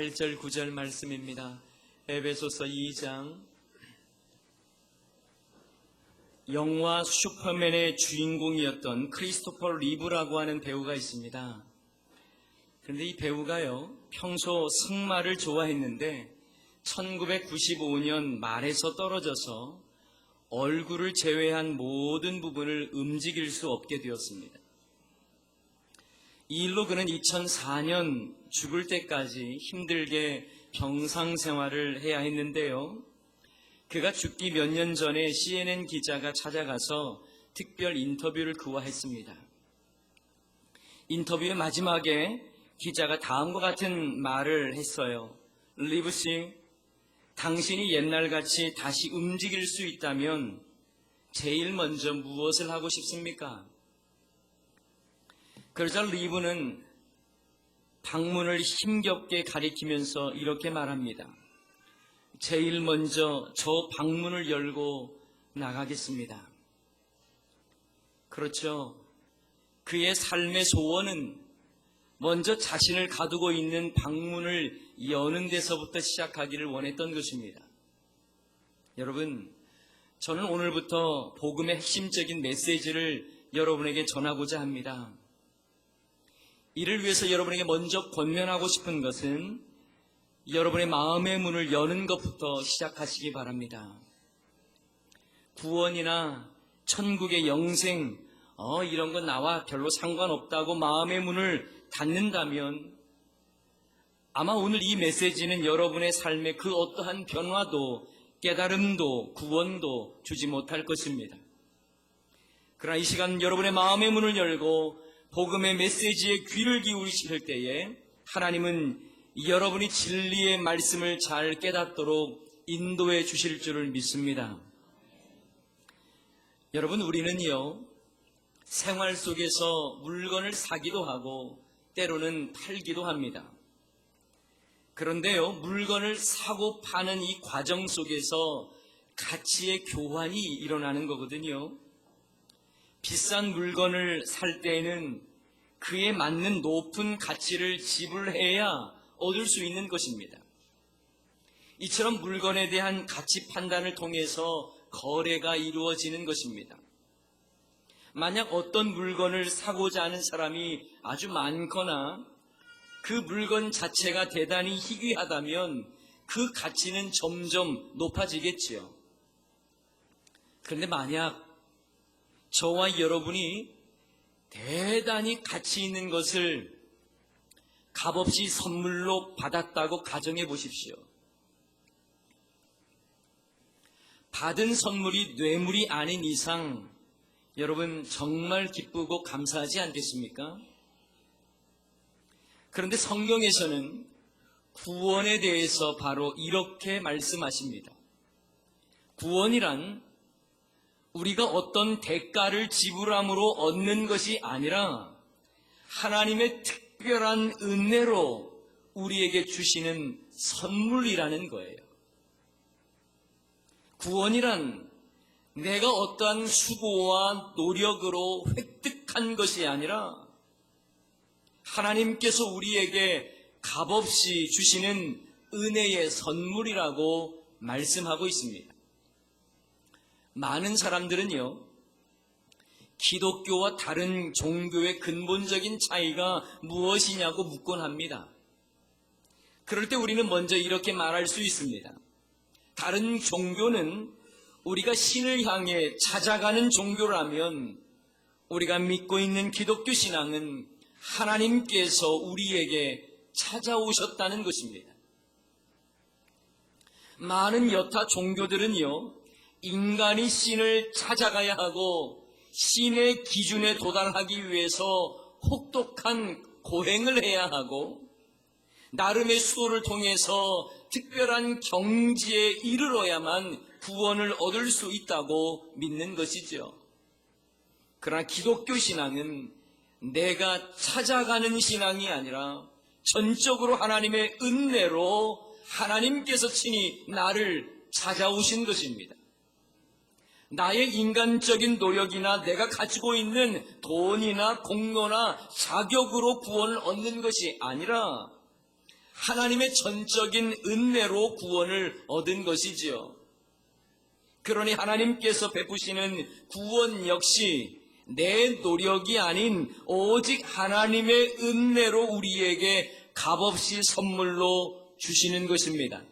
8절 9절 말씀입니다. 에베소서 2장 영화 슈퍼맨의 주인공이었던 크리스토퍼 리브라고 하는 배우가 있습니다. 그런데 이 배우가요, 평소 승마를 좋아했는데 1995년 말에서 떨어져서 얼굴을 제외한 모든 부분을 움직일 수 없게 되었습니다. 이 일로 그는 2004년 죽을 때까지 힘들게 병상 생활을 해야 했는데요. 그가 죽기 몇 년 전에 CNN 기자가 찾아가서 특별 인터뷰를 그와 했습니다. 인터뷰의 마지막에 기자가 다음과 같은 말을 했어요. 리브 씨, 당신이 옛날같이 다시 움직일 수 있다면 제일 먼저 무엇을 하고 싶습니까? 그러자 리브는 방문을 힘겹게 가리키면서 이렇게 말합니다. 제일 먼저 저 방문을 열고 나가겠습니다. 그렇죠. 그의 삶의 소원은 먼저 자신을 가두고 있는 방문을 여는 데서부터 시작하기를 원했던 것입니다. 여러분, 저는 오늘부터 복음의 핵심적인 메시지를 여러분에게 전하고자 합니다. 이를 위해서 여러분에게 먼저 권면하고 싶은 것은 여러분의 마음의 문을 여는 것부터 시작하시기 바랍니다. 구원이나 천국의 영생, 어, 이런 건 나와 별로 상관없다고 마음의 문을 닫는다면 아마 오늘 이 메시지는 여러분의 삶에 그 어떠한 변화도 깨달음도 구원도 주지 못할 것입니다. 그러나 이 시간 여러분의 마음의 문을 열고 복음의 메시지에 귀를 기울이실 때에 하나님은 여러분이 진리의 말씀을 잘 깨닫도록 인도해 주실 줄을 믿습니다. 여러분, 우리는요, 생활 속에서 물건을 사기도 하고 때로는 팔기도 합니다. 그런데요, 물건을 사고 파는 이 과정 속에서 가치의 교환이 일어나는 거거든요. 비싼 물건을 살 때에는 그에 맞는 높은 가치를 지불해야 얻을 수 있는 것입니다. 이처럼 물건에 대한 가치 판단을 통해서 거래가 이루어지는 것입니다. 만약 어떤 물건을 사고자 하는 사람이 아주 많거나 그 물건 자체가 대단히 희귀하다면 그 가치는 점점 높아지겠지요. 그런데 만약 저와 여러분이 대단히 가치 있는 것을 값없이 선물로 받았다고 가정해 보십시오. 받은 선물이 뇌물이 아닌 이상 여러분 정말 기쁘고 감사하지 않겠습니까? 그런데 성경에서는 구원에 대해서 바로 이렇게 말씀하십니다. 구원이란 우리가 어떤 대가를 지불함으로 얻는 것이 아니라 하나님의 특별한 은혜로 우리에게 주시는 선물이라는 거예요. 구원이란 내가 어떠한 수고와 노력으로 획득한 것이 아니라 하나님께서 우리에게 값없이 주시는 은혜의 선물이라고 말씀하고 있습니다. 많은 사람들은요, 기독교와 다른 종교의 근본적인 차이가 무엇이냐고 묻곤 합니다. 그럴 때 우리는 먼저 이렇게 말할 수 있습니다. 다른 종교는 우리가 신을 향해 찾아가는 종교라면 우리가 믿고 있는 기독교 신앙은 하나님께서 우리에게 찾아오셨다는 것입니다. 많은 여타 종교들은요, 인간이 신을 찾아가야 하고 신의 기준에 도달하기 위해서 혹독한 고행을 해야 하고 나름의 수도를 통해서 특별한 경지에 이르러야만 구원을 얻을 수 있다고 믿는 것이죠. 그러나 기독교 신앙은 내가 찾아가는 신앙이 아니라 전적으로 하나님의 은혜로 하나님께서 친히 나를 찾아오신 것입니다. 나의 인간적인 노력이나 내가 가지고 있는 돈이나 공로나 자격으로 구원을 얻는 것이 아니라 하나님의 전적인 은혜로 구원을 얻은 것이지요. 그러니 하나님께서 베푸시는 구원 역시 내 노력이 아닌 오직 하나님의 은혜로 우리에게 값없이 선물로 주시는 것입니다.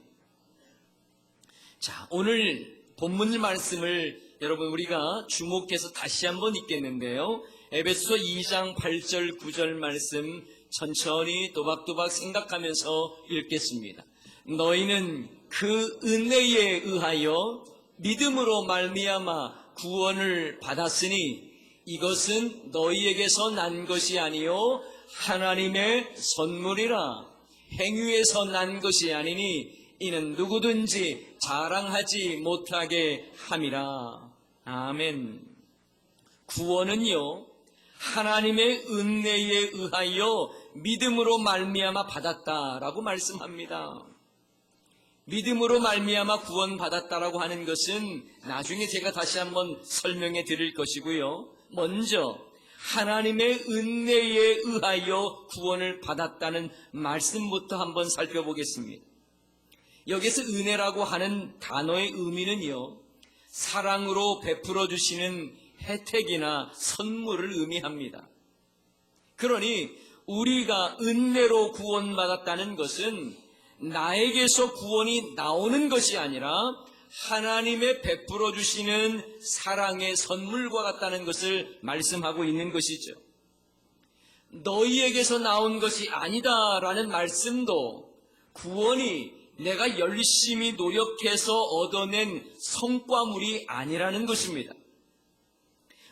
자, 오늘 본문 말씀을 여러분 우리가 주목해서 다시 한번 읽겠는데요. 에베소 2장 8절 9절 말씀 천천히 또박또박 생각하면서 읽겠습니다. 너희는 그 은혜에 의하여 믿음으로 말미암아 구원을 받았으니 이것은 너희에게서 난 것이 아니요 하나님의 선물이라 행위에서 난 것이 아니니 이는 누구든지 자랑하지 못하게 함이라. 아멘. 구원은요 하나님의 은혜에 의하여 믿음으로 말미암아 받았다라고 말씀합니다. 믿음으로 말미암아 구원 받았다라고 하는 것은 나중에 제가 다시 한번 설명해 드릴 것이고요. 먼저 하나님의 은혜에 의하여 구원을 받았다는 말씀부터 한번 살펴보겠습니다. 여기서 은혜라고 하는 단어의 의미는요. 사랑으로 베풀어 주시는 혜택이나 선물을 의미합니다. 그러니 우리가 은혜로 구원받았다는 것은 나에게서 구원이 나오는 것이 아니라 하나님의 베풀어 주시는 사랑의 선물과 같다는 것을 말씀하고 있는 것이죠. 너희에게서 나온 것이 아니다라는 말씀도 구원이 내가 열심히 노력해서 얻어낸 성과물이 아니라는 것입니다.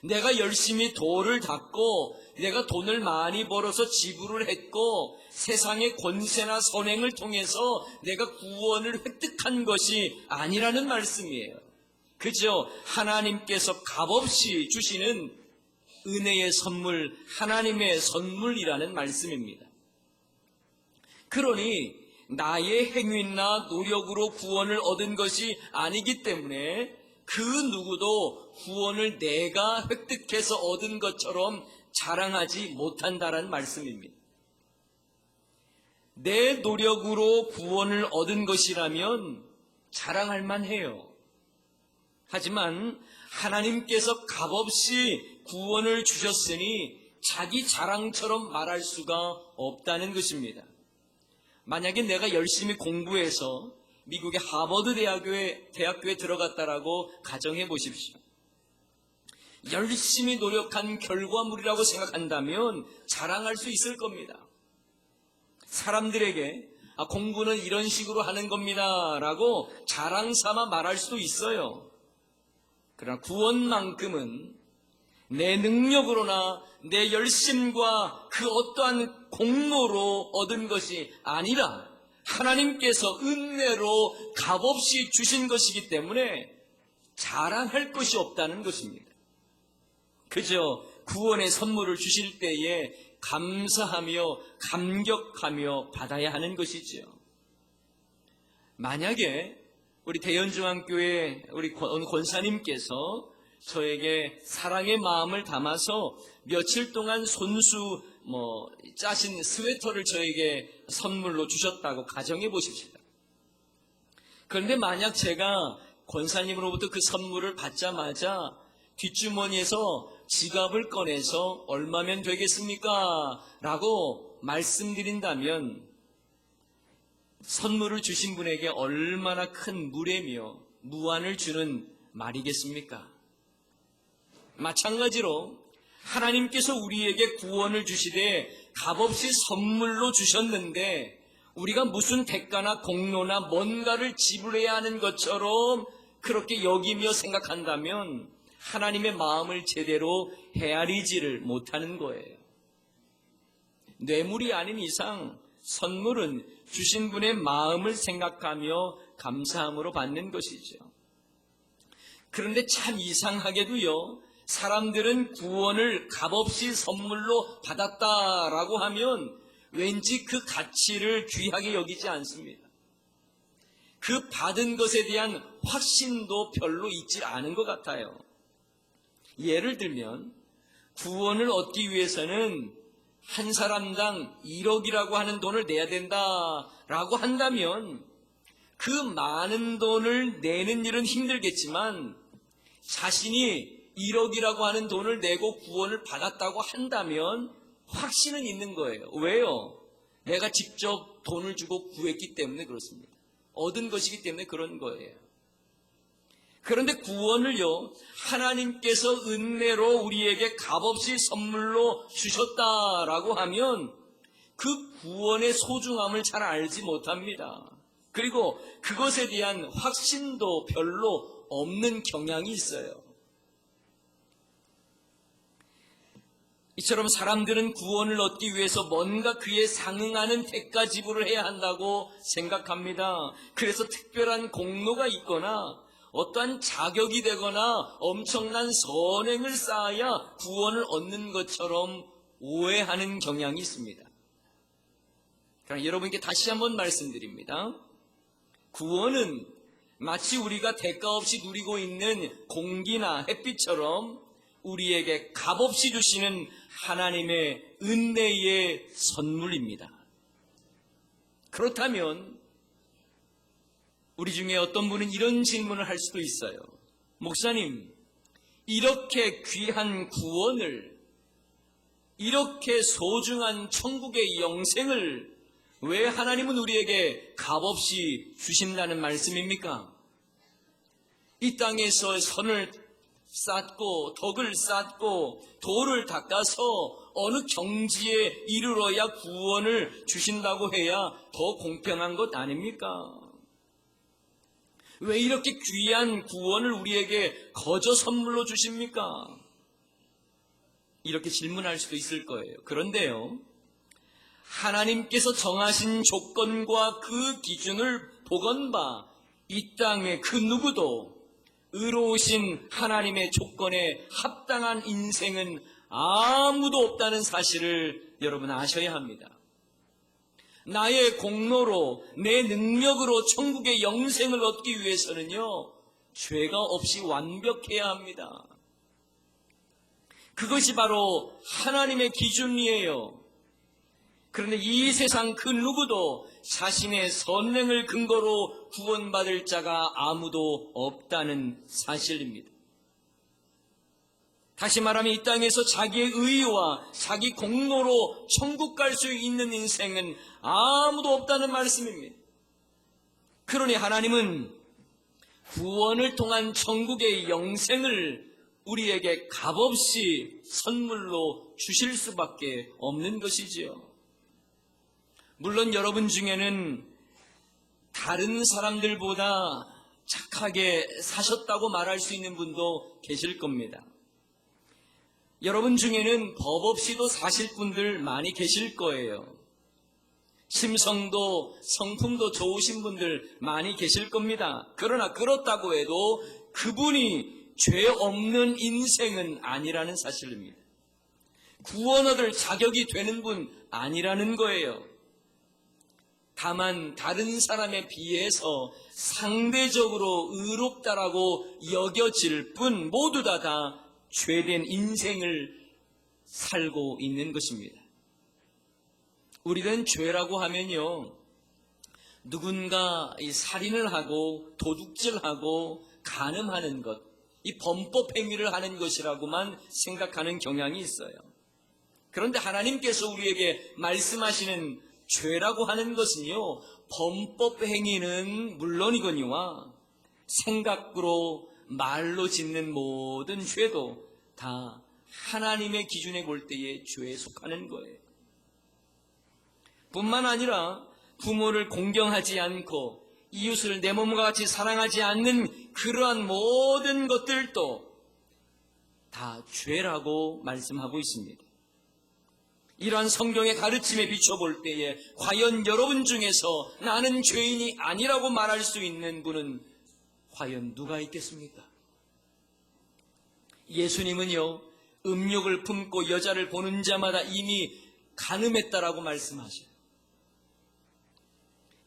내가 열심히 도를 닦고 내가 돈을 많이 벌어서 지불을 했고 세상의 권세나 선행을 통해서 내가 구원을 획득한 것이 아니라는 말씀이에요. 그저 하나님께서 값없이 주시는 은혜의 선물, 하나님의 선물이라는 말씀입니다. 그러니 나의 행위나 노력으로 구원을 얻은 것이 아니기 때문에 그 누구도 구원을 내가 획득해서 얻은 것처럼 자랑하지 못한다라는 말씀입니다. 내 노력으로 구원을 얻은 것이라면 자랑할 만해요. 하지만 하나님께서 값없이 구원을 주셨으니 자기 자랑처럼 말할 수가 없다는 것입니다. 만약에 내가 열심히 공부해서 미국의 하버드 대학교에, 대학교에 들어갔다라고 가정해 보십시오. 열심히 노력한 결과물이라고 생각한다면 자랑할 수 있을 겁니다. 사람들에게 아, 공부는 이런 식으로 하는 겁니다. 라고 자랑 삼아 말할 수도 있어요. 그러나 구원만큼은 내 능력으로나 내 열심과 그 어떠한 공로로 얻은 것이 아니라 하나님께서 은혜로 값없이 주신 것이기 때문에 자랑할 것이 없다는 것입니다. 그저 구원의 선물을 주실 때에 감사하며 감격하며 받아야 하는 것이지요. 만약에 우리 대연중앙교회 우리 권- 권사님께서 저에게 사랑의 마음을 담아서 며칠 동안 손수 뭐 짜신 스웨터를 저에게 선물로 주셨다고 가정해 보십시오. 그런데 만약 제가 권사님으로부터 그 선물을 받자마자 뒷주머니에서 지갑을 꺼내서 얼마면 되겠습니까? 라고 말씀드린다면 선물을 주신 분에게 얼마나 큰 무례며 무안을 주는 말이겠습니까? 마찬가지로 하나님께서 우리에게 구원을 주시되 값없이 선물로 주셨는데 우리가 무슨 대가나 공로나 뭔가를 지불해야 하는 것처럼 그렇게 여기며 생각한다면 하나님의 마음을 제대로 헤아리지를 못하는 거예요. 뇌물이 아닌 이상 선물은 주신 분의 마음을 생각하며 감사함으로 받는 것이죠. 그런데 참 이상하게도요, 사람들은 구원을 값없이 선물로 받았다라고 하면 왠지 그 가치를 귀하게 여기지 않습니다. 그 받은 것에 대한 확신도 별로 있지 않은 것 같아요. 예를 들면, 구원을 얻기 위해서는 한 사람당 1억이라고 하는 돈을 내야 된다라고 한다면 그 많은 돈을 내는 일은 힘들겠지만 자신이 1억이라고 하는 돈을 내고 구원을 받았다고 한다면 확신은 있는 거예요. 왜요? 내가 직접 돈을 주고 구했기 때문에 그렇습니다. 얻은 것이기 때문에 그런 거예요. 그런데 구원을요, 하나님께서 은혜로 우리에게 값없이 선물로 주셨다라고 하면 그 구원의 소중함을 잘 알지 못합니다. 그리고 그것에 대한 확신도 별로 없는 경향이 있어요. 이처럼 사람들은 구원을 얻기 위해서 뭔가 그에 상응하는 대가 지불을 해야 한다고 생각합니다. 그래서 특별한 공로가 있거나 어떠한 자격이 되거나 엄청난 선행을 쌓아야 구원을 얻는 것처럼 오해하는 경향이 있습니다. 그러나 여러분께 다시 한번 말씀드립니다. 구원은 마치 우리가 대가 없이 누리고 있는 공기나 햇빛처럼 우리에게 값없이 주시는 하나님의 은혜의 선물입니다. 그렇다면 우리 중에 어떤 분은 이런 질문을 할 수도 있어요. 목사님, 이렇게 귀한 구원을, 이렇게 소중한 천국의 영생을 왜 하나님은 우리에게 값없이 주신다는 말씀입니까? 이 땅에서 선을 쌓고 덕을 쌓고 도를 닦아서 어느 경지에 이르러야 구원을 주신다고 해야 더 공평한 것 아닙니까? 왜 이렇게 귀한 구원을 우리에게 거저 선물로 주십니까? 이렇게 질문할 수도 있을 거예요. 그런데요, 하나님께서 정하신 조건과 그 기준을 보건 바, 이 땅의 그 누구도 의로우신 하나님의 조건에 합당한 인생은 아무도 없다는 사실을 여러분 아셔야 합니다. 나의 공로로 내 능력으로 천국의 영생을 얻기 위해서는요, 죄가 없이 완벽해야 합니다. 그것이 바로 하나님의 기준이에요. 그런데 이 세상 그 누구도 자신의 선행을 근거로 구원받을 자가 아무도 없다는 사실입니다. 다시 말하면 이 땅에서 자기의 의와 자기 공로로 천국 갈 수 있는 인생은 아무도 없다는 말씀입니다. 그러니 하나님은 구원을 통한 천국의 영생을 우리에게 값없이 선물로 주실 수밖에 없는 것이지요. 물론 여러분 중에는 다른 사람들보다 착하게 사셨다고 말할 수 있는 분도 계실 겁니다. 여러분 중에는 법 없이도 사실 분들 많이 계실 거예요. 심성도 성품도 좋으신 분들 많이 계실 겁니다. 그러나 그렇다고 해도 그분이 죄 없는 인생은 아니라는 사실입니다. 구원 얻을 자격이 되는 분 아니라는 거예요. 다만 다른 사람에 비해서 상대적으로 의롭다라고 여겨질 뿐 모두 다, 다 죄된 인생을 살고 있는 것입니다. 우리는 죄라고 하면요. 누군가 이 살인을 하고 도둑질하고 간음하는 것, 이 범법 행위를 하는 것이라고만 생각하는 경향이 있어요. 그런데 하나님께서 우리에게 말씀하시는 죄라고 하는 것은요, 범법 행위는 물론이거니와 생각으로 말로 짓는 모든 죄도 다 하나님의 기준에 볼 때에 죄에 속하는 거예요. 뿐만 아니라 부모를 공경하지 않고 이웃을 내 몸과 같이 사랑하지 않는 그러한 모든 것들도 다 죄라고 말씀하고 있습니다. 이러한 성경의 가르침에 비춰볼 때에 과연 여러분 중에서 나는 죄인이 아니라고 말할 수 있는 분은 과연 누가 있겠습니까? 예수님은요, 음욕을 품고 여자를 보는 자마다 이미 간음했다라고 말씀하셔요.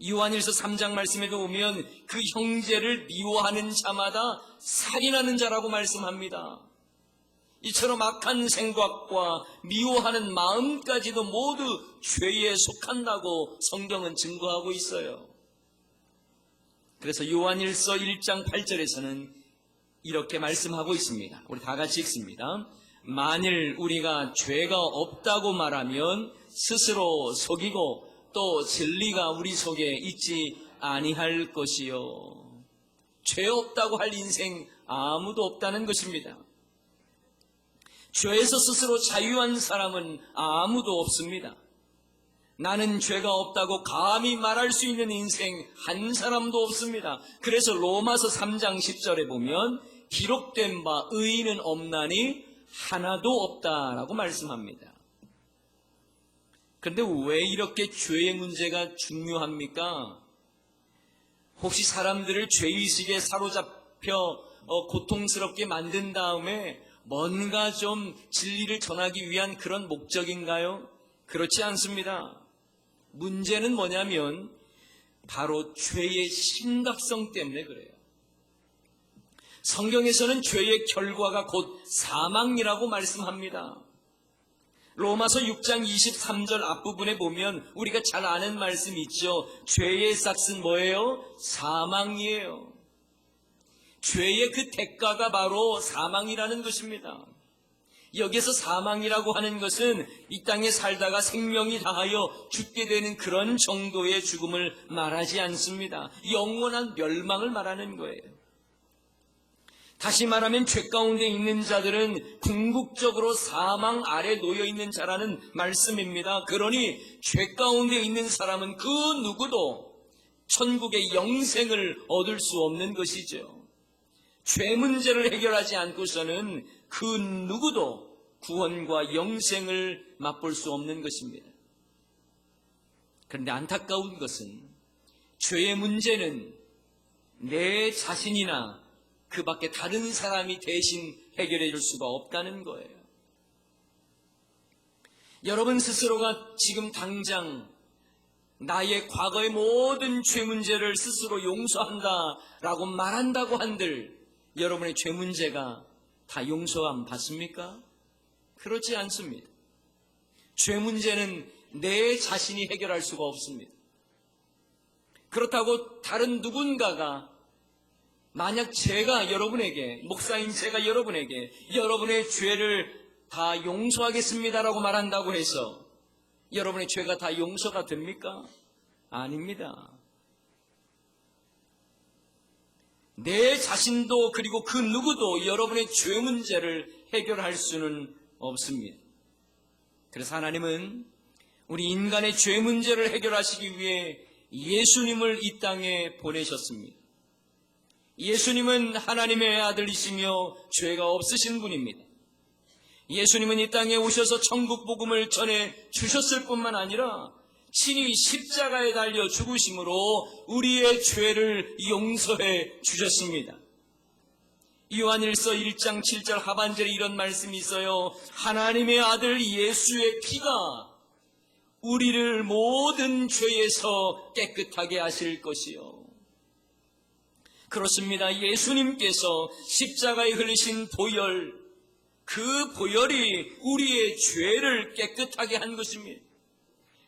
요한일서 3장 말씀에도 보면 그 형제를 미워하는 자마다 살인하는 자라고 말씀합니다. 이처럼 악한 생각과 미워하는 마음까지도 모두 죄에 속한다고 성경은 증거하고 있어요. 그래서 요한일서 1장 8절에서는 이렇게 말씀하고 있습니다. 우리 다 같이 읽습니다. 만일 우리가 죄가 없다고 말하면 스스로 속이고 또 진리가 우리 속에 있지 아니할 것이요. 죄 없다고 할 인생 아무도 없다는 것입니다. 죄에서 스스로 자유한 사람은 아무도 없습니다. 나는 죄가 없다고 감히 말할 수 있는 인생 한 사람도 없습니다. 그래서 로마서 3장 10절에 보면 기록된 바 의인은 없나니 하나도 없다라고 말씀합니다. 그런데 왜 이렇게 죄의 문제가 중요합니까? 혹시 사람들을 죄의식에 사로잡혀 어, 고통스럽게 만든 다음에 뭔가 좀 진리를 전하기 위한 그런 목적인가요? 그렇지 않습니다. 문제는 뭐냐면 바로 죄의 심각성 때문에 그래요. 성경에서는 죄의 결과가 곧 사망이라고 말씀합니다. 로마서 6장 23절 앞부분에 보면 우리가 잘 아는 말씀 있죠. 죄의 싹은 뭐예요? 사망이에요. 죄의 그 대가가 바로 사망이라는 것입니다. 여기서 사망이라고 하는 것은 이 땅에 살다가 생명이 다하여 죽게 되는 그런 정도의 죽음을 말하지 않습니다. 영원한 멸망을 말하는 거예요. 다시 말하면 죄 가운데 있는 자들은 궁극적으로 사망 아래 놓여 있는 자라는 말씀입니다. 그러니 죄 가운데 있는 사람은 그 누구도 천국의 영생을 얻을 수 없는 것이죠. 죄 문제를 해결하지 않고서는 그 누구도 구원과 영생을 맛볼 수 없는 것입니다. 그런데 안타까운 것은 죄의 문제는 내 자신이나 그 밖에 다른 사람이 대신 해결해 줄 수가 없다는 거예요. 여러분 스스로가 지금 당장 나의 과거의 모든 죄 문제를 스스로 용서한다 라고 말한다고 한들 여러분의 죄 문제가 다 용서함 받습니까? 그렇지 않습니다. 죄 문제는 내 자신이 해결할 수가 없습니다. 그렇다고 다른 누군가가 만약 제가 여러분에게, 목사인 제가 여러분에게 여러분의 죄를 다 용서하겠습니다라고 말한다고 해서 여러분의 죄가 다 용서가 됩니까? 아닙니다. 내 자신도 그리고 그 누구도 여러분의 죄 문제를 해결할 수는 없습니다. 그래서 하나님은 우리 인간의 죄 문제를 해결하시기 위해 예수님을 이 땅에 보내셨습니다. 예수님은 하나님의 아들이시며 죄가 없으신 분입니다. 예수님은 이 땅에 오셔서 천국 복음을 전해 주셨을 뿐만 아니라 친히 십자가에 달려 죽으심으로 우리의 죄를 용서해 주셨습니다. 요한일서 1장 7절 하반절에 이런 말씀이 있어요. 하나님의 아들 예수의 피가 우리를 모든 죄에서 깨끗하게 하실 것이요. 그렇습니다. 예수님께서 십자가에 흘리신 보혈, 그 보혈이 우리의 죄를 깨끗하게 한 것입니다.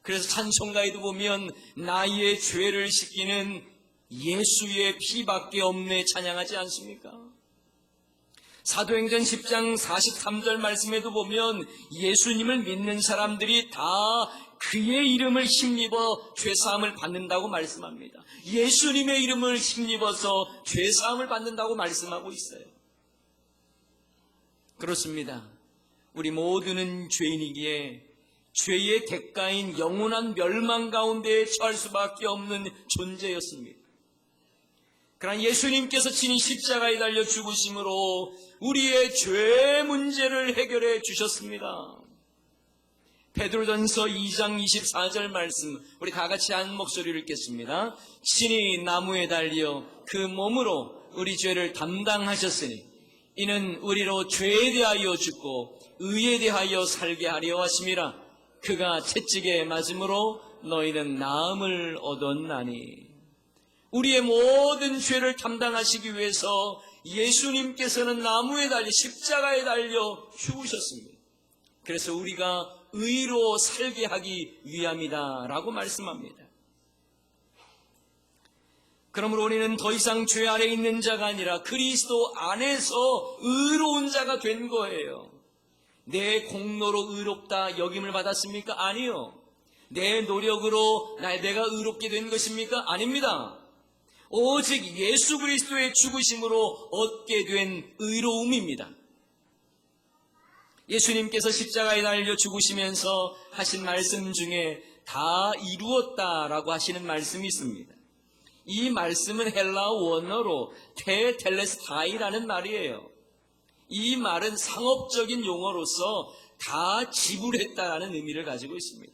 그래서 찬송가에도 보면 나의 죄를 씻기는 예수의 피밖에 없네 찬양하지 않습니까? 사도행전 10장 43절 말씀에도 보면 예수님을 믿는 사람들이 다 그의 이름을 힘입어 죄사함을 받는다고 말씀합니다. 예수님의 이름을 힘입어서 죄사함을 받는다고 말씀하고 있어요. 그렇습니다. 우리 모두는 죄인이기에 죄의 대가인 영원한 멸망 가운데 처할 수밖에 없는 존재였습니다. 그러나 예수님께서 친히 십자가에 달려 죽으심으로 우리의 죄 문제를 해결해 주셨습니다. 베드로전서 2장 24절 말씀 우리 다 같이 한 목소리를 읽겠습니다. 친히 나무에 달려 그 몸으로 우리 죄를 담당하셨으니 이는 우리로 죄에 대하여 죽고 의에 대하여 살게 하려 하심이라 그가 채찍에 맞음으로 너희는 나음을 얻었나니 우리의 모든 죄를 담당하시기 위해서 예수님께서는 나무에 달려 십자가에 달려 죽으셨습니다. 그래서 우리가 의로 살게 하기 위함이다라고 말씀합니다. 그러므로 우리는 더 이상 죄 아래 있는 자가 아니라 그리스도 안에서 의로운 자가 된 거예요. 내 공로로 의롭다 여김을 받았습니까? 아니요. 내 노력으로 나- 내가 의롭게 된 것입니까? 아닙니다. 오직 예수 그리스도의 죽으심으로 얻게 된 의로움입니다. 예수님께서 십자가에 달려 죽으시면서 하신 말씀 중에 다 이루었다라고 하시는 말씀이 있습니다. 이 말씀은 헬라 원어로 테텔레스타이라는 말이에요. 이 말은 상업적인 용어로서 다 지불했다라는 의미를 가지고 있습니다.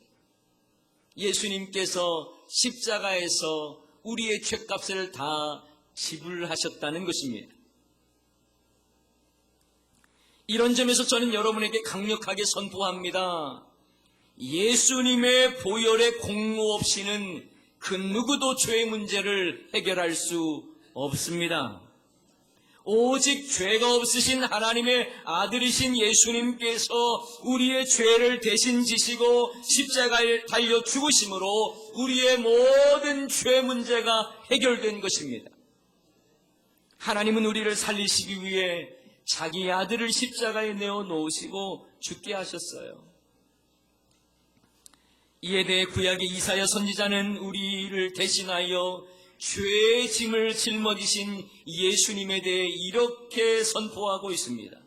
예수님께서 십자가에서 우리의 죄값을 다 지불하셨다는 것입니다. 이런 점에서 저는 여러분에게 강력하게 선포합니다. 예수님의 보혈의 공로 없이는 그 누구도 죄의 문제를 해결할 수 없습니다. 오직 죄가 없으신 하나님의 아들이신 예수님께서 우리의 죄를 대신 지시고 십자가에 달려 죽으심으로 우리의 모든 죄 문제가 해결된 것입니다. 하나님은 우리를 살리시기 위해 자기 아들을 십자가에 내어 놓으시고 죽게 하셨어요. 이에 대해 구약의 이사야 선지자는 우리를 대신하여 죄의 짐을 짊어지신 예수님에 대해 이렇게 선포하고 있습니다.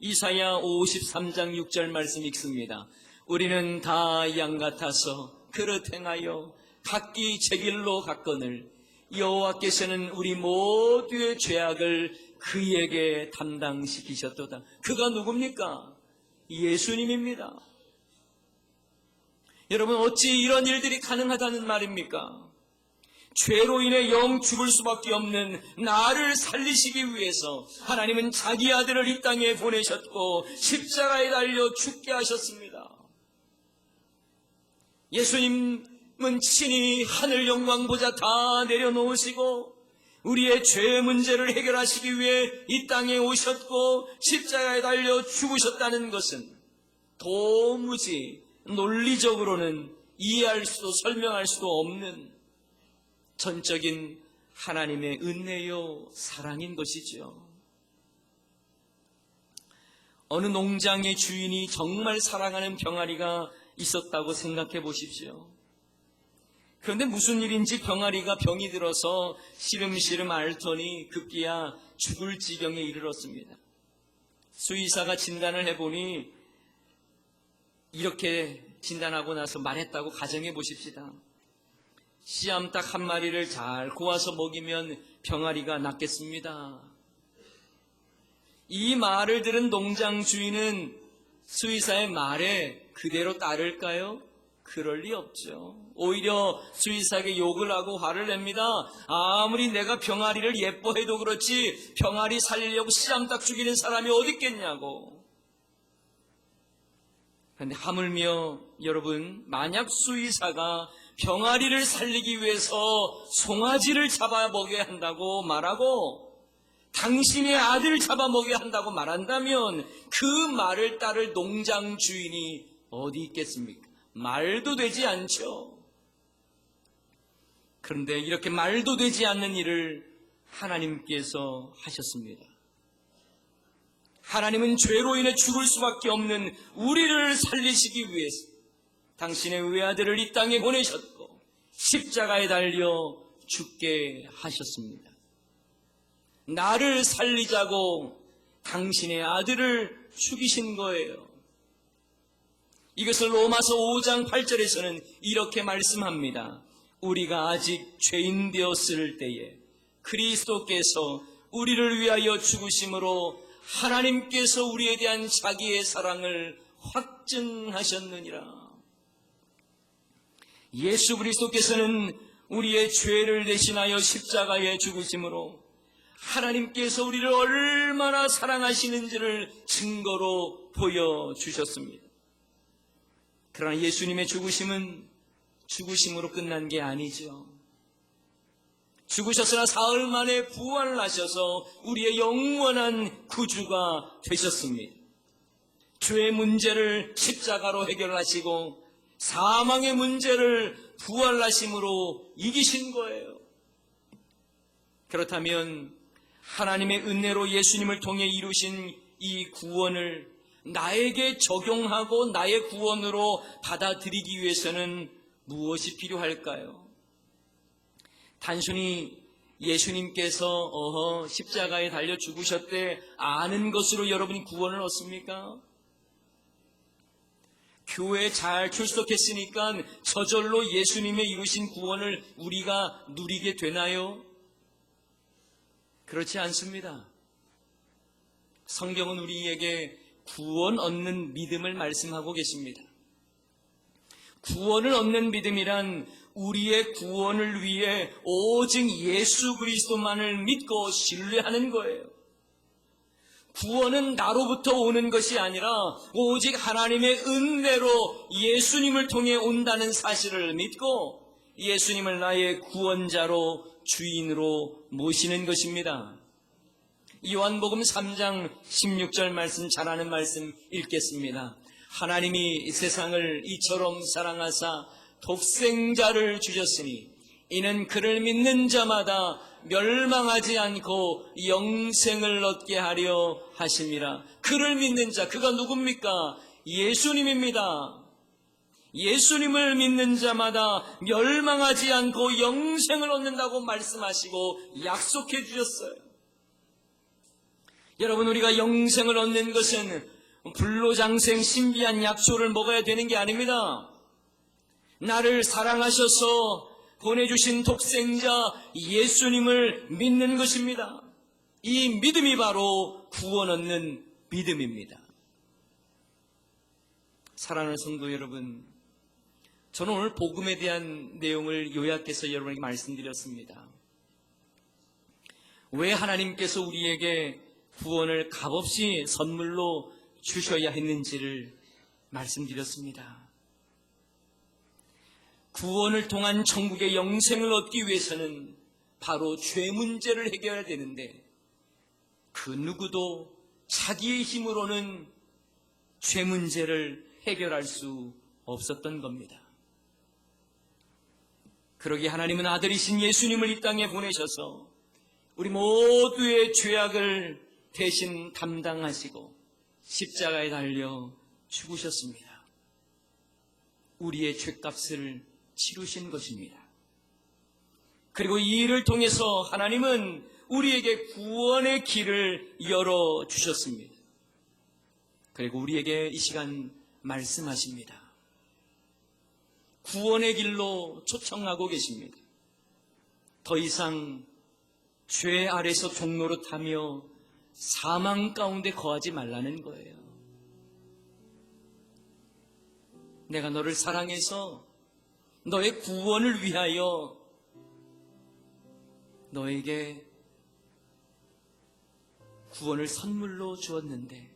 이사야 53장 6절 말씀 읽습니다. 우리는 다 양 같아서 그릇 행하여 각기 제 길로 갔거늘 여호와께서는 우리 모두의 죄악을 그에게 담당시키셨도다. 그가 누굽니까? 예수님입니다. 여러분 어찌 이런 일들이 가능하다는 말입니까? 죄로 인해 영 죽을 수밖에 없는 나를 살리시기 위해서 하나님은 자기 아들을 이 땅에 보내셨고 십자가에 달려 죽게 하셨습니다. 예수님은 친히 하늘 영광 보자 다 내려놓으시고 우리의 죄 문제를 해결하시기 위해 이 땅에 오셨고 십자가에 달려 죽으셨다는 것은 도무지 논리적으로는 이해할 수도 설명할 수도 없는 전적인 하나님의 은혜요 사랑인 것이죠. 어느 농장의 주인이 정말 사랑하는 병아리가 있었다고 생각해 보십시오. 그런데 무슨 일인지 병아리가 병이 들어서 시름시름 앓더니 급기야 죽을 지경에 이르렀습니다. 수의사가 진단을 해보니 이렇게 진단하고 나서 말했다고 가정해 보십시다. 씨암탉 한 마리를 잘 고아서 먹이면 병아리가 낫겠습니다. 이 말을 들은 농장 주인은 수의사의 말에 그대로 따를까요? 그럴 리 없죠. 오히려 수의사에게 욕을 하고 화를 냅니다. 아무리 내가 병아리를 예뻐해도 그렇지 병아리 살리려고 씨암탉 죽이는 사람이 어디 있겠냐고. 그런데 하물며 여러분 만약 수의사가 병아리를 살리기 위해서 송아지를 잡아 먹여야 한다고 말하고 당신의 아들을 잡아 먹여야 한다고 말한다면 그 말을 따를 농장 주인이 어디 있겠습니까? 말도 되지 않죠. 그런데 이렇게 말도 되지 않는 일을 하나님께서 하셨습니다. 하나님은 죄로 인해 죽을 수밖에 없는 우리를 살리시기 위해서 당신의 외아들을 이 땅에 보내셨고 십자가에 달려 죽게 하셨습니다. 나를 살리자고 당신의 아들을 죽이신 거예요. 이것을 로마서 5장 8절에서는 이렇게 말씀합니다. 우리가 아직 죄인 되었을 때에 그리스도께서 우리를 위하여 죽으심으로 하나님께서 우리에 대한 자기의 사랑을 확증하셨느니라. 예수 그리스도께서는 우리의 죄를 대신하여 십자가에 죽으심으로 하나님께서 우리를 얼마나 사랑하시는지를 증거로 보여주셨습니다. 그러나 예수님의 죽으심은 죽으심으로 끝난 게 아니죠. 죽으셨으나 사흘 만에 부활을 하셔서 우리의 영원한 구주가 되셨습니다. 죄의 문제를 십자가로 해결하시고 사망의 문제를 부활하심으로 이기신 거예요. 그렇다면 하나님의 은혜로 예수님을 통해 이루신 이 구원을 나에게 적용하고 나의 구원으로 받아들이기 위해서는 무엇이 필요할까요? 단순히 예수님께서 어허 십자가에 달려 죽으셨대 아는 것으로 여러분이 구원을 얻습니까? 교회 잘 출석했으니까 저절로 예수님의 이루신 구원을 우리가 누리게 되나요? 그렇지 않습니다. 성경은 우리에게 구원 얻는 믿음을 말씀하고 계십니다. 구원을 얻는 믿음이란 우리의 구원을 위해 오직 예수 그리스도만을 믿고 신뢰하는 거예요. 구원은 나로부터 오는 것이 아니라 오직 하나님의 은혜로 예수님을 통해 온다는 사실을 믿고 예수님을 나의 구원자로 주인으로 모시는 것입니다. 요한복음 3장 16절 말씀 잘 아는 말씀 읽겠습니다. 하나님이 세상을 이처럼 사랑하사 독생자를 주셨으니 이는 그를 믿는 자마다 멸망하지 않고 영생을 얻게 하려 하심이라. 그를 믿는 자, 그가 누굽니까? 예수님입니다. 예수님을 믿는 자마다 멸망하지 않고 영생을 얻는다고 말씀하시고 약속해 주셨어요. 여러분, 우리가 영생을 얻는 것은 불로장생 신비한 약속을 먹어야 되는 게 아닙니다. 나를 사랑하셔서 보내주신 독생자 예수님을 믿는 것입니다. 이 믿음이 바로 구원 얻는 믿음입니다. 사랑하는 성도 여러분, 저는 오늘 복음에 대한 내용을 요약해서 여러분에게 말씀드렸습니다. 왜 하나님께서 우리에게 구원을 값없이 선물로 주셔야 했는지를 말씀드렸습니다. 구원을 통한 천국의 영생을 얻기 위해서는 바로 죄 문제를 해결해야 되는데 그 누구도 자기의 힘으로는 죄 문제를 해결할 수 없었던 겁니다. 그러기 하나님은 아들이신 예수님을 이 땅에 보내셔서 우리 모두의 죄악을 대신 담당하시고 십자가에 달려 죽으셨습니다. 우리의 죄값을 치루신 것입니다. 그리고 이 일을 통해서 하나님은 우리에게 구원의 길을 열어 주셨습니다. 그리고 우리에게 이 시간 말씀하십니다. 구원의 길로 초청하고 계십니다. 더 이상 죄 아래서 종로로 타며 사망 가운데 거하지 말라는 거예요. 내가 너를 사랑해서 너의 구원을 위하여 너에게 구원을 선물로 주었는데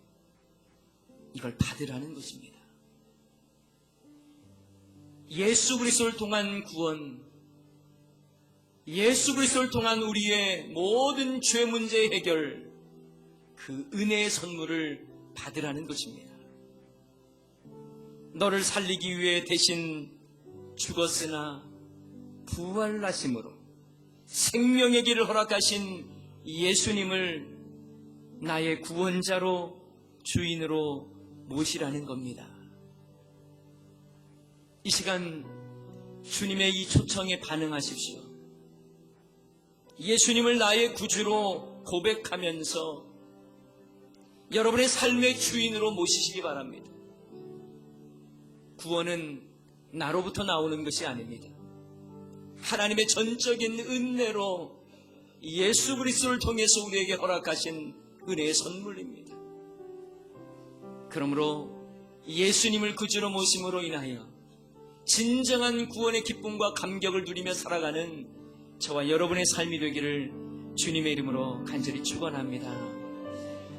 이걸 받으라는 것입니다. 예수 그리스도를 통한 구원, 예수 그리스도를 통한 우리의 모든 죄 문제 해결, 그 은혜의 선물을 받으라는 것입니다. 너를 살리기 위해 대신 죽었으나 부활하심으로 생명의 길을 허락하신 예수님을 나의 구원자로 주인으로 모시라는 겁니다. 이 시간 주님의 이 초청에 반응하십시오. 예수님을 나의 구주로 고백하면서 여러분의 삶의 주인으로 모시시기 바랍니다. 구원은 나로부터 나오는 것이 아닙니다. 하나님의 전적인 은혜로 예수 그리스도를 통해서 우리에게 허락하신 은혜의 선물입니다. 그러므로 예수님을 구주로 모심으로 인하여 진정한 구원의 기쁨과 감격을 누리며 살아가는 저와 여러분의 삶이 되기를 주님의 이름으로 간절히 축원합니다.